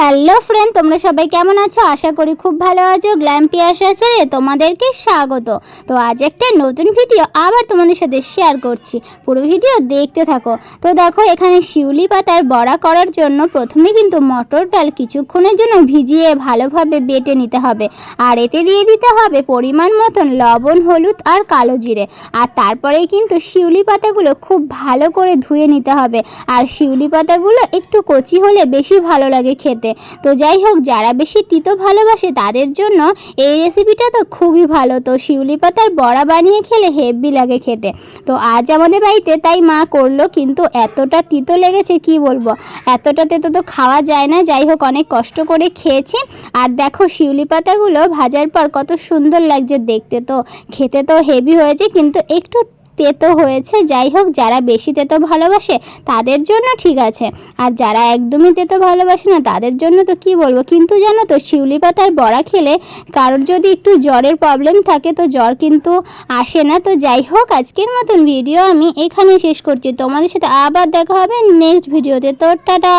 Hello friend, তোমরা সবাই কেমন আছো? আশা করি খুব ভালো আছো। গ্ল্যাম্পি আছে তোমাদেরকে স্বাগত। তো আজ একটা নতুন ভিডিও আবার তোমাদের সাথে শেয়ার করছি। পুরো ভিডিও দেখতে থাকো। তো দেখো, এখানে শিউলি পাতার বড়া করার জন্য প্রথমে কিন্তু মটর ডাল কিছুক্ষণের জন্য ভিজিয়ে ভালোভাবে বেটে নিতে হবে। আর এতে দিয়ে দিতে হবে পরিমাণ মতন লবণ, হলুদ আর কালো জিরে। আর তারপরেই কিন্তু শিউলি পাতাগুলো খুব ভালো করে ধুয়ে নিতে হবে। আর শিউলি পাতাগুলো একটু কচি হলে বেশি ভালো লাগে খেতে তো যাই হোক, যারা বেশি তিতো ভালোবাসে তাদের জন্য এই রেসিপিটা তো খুবই ভালো। তো শিউলি পাতার বড়া বানিয়ে খেলে হেভি লাগে খেতে। তো আজ আমাদের বাড়িতে তাই মা করল, কিন্তু এতটা তিতো লেগেছে কি বলব? এতটা তেতো তো খাওয়া যায় না। যাই হোক, অনেক কষ্ট করে খেয়েছি। আর দেখো, শিউলি পাতাগুলো ভাজার পর কত সুন্দর লাগছে দেখতে। তো খেতে তো হেভি হয়েছে, কিন্তু একটু তেতো হয়েছে, যাই হোক, যারা বেশি তেতো ভালোবাসে তাদের জন্য ঠিক আছে। আর যারা একদমই তেতো ভালোবাসে না, তাদের জন্য তো কি বলব? কিন্তু জানো তো, শিউলি পাতার বড়া খেলে কারোর যদি একটু জ্বরের প্রবলেম থাকে, তো জ্বর কিন্তু আসে না। তো যাই হোক, আজকের মতন ভিডিও আমি এখানে শেষ করছি। তোমাদের সাথে আবার দেখা হবে নেক্সট ভিডিওতে তো টাটা!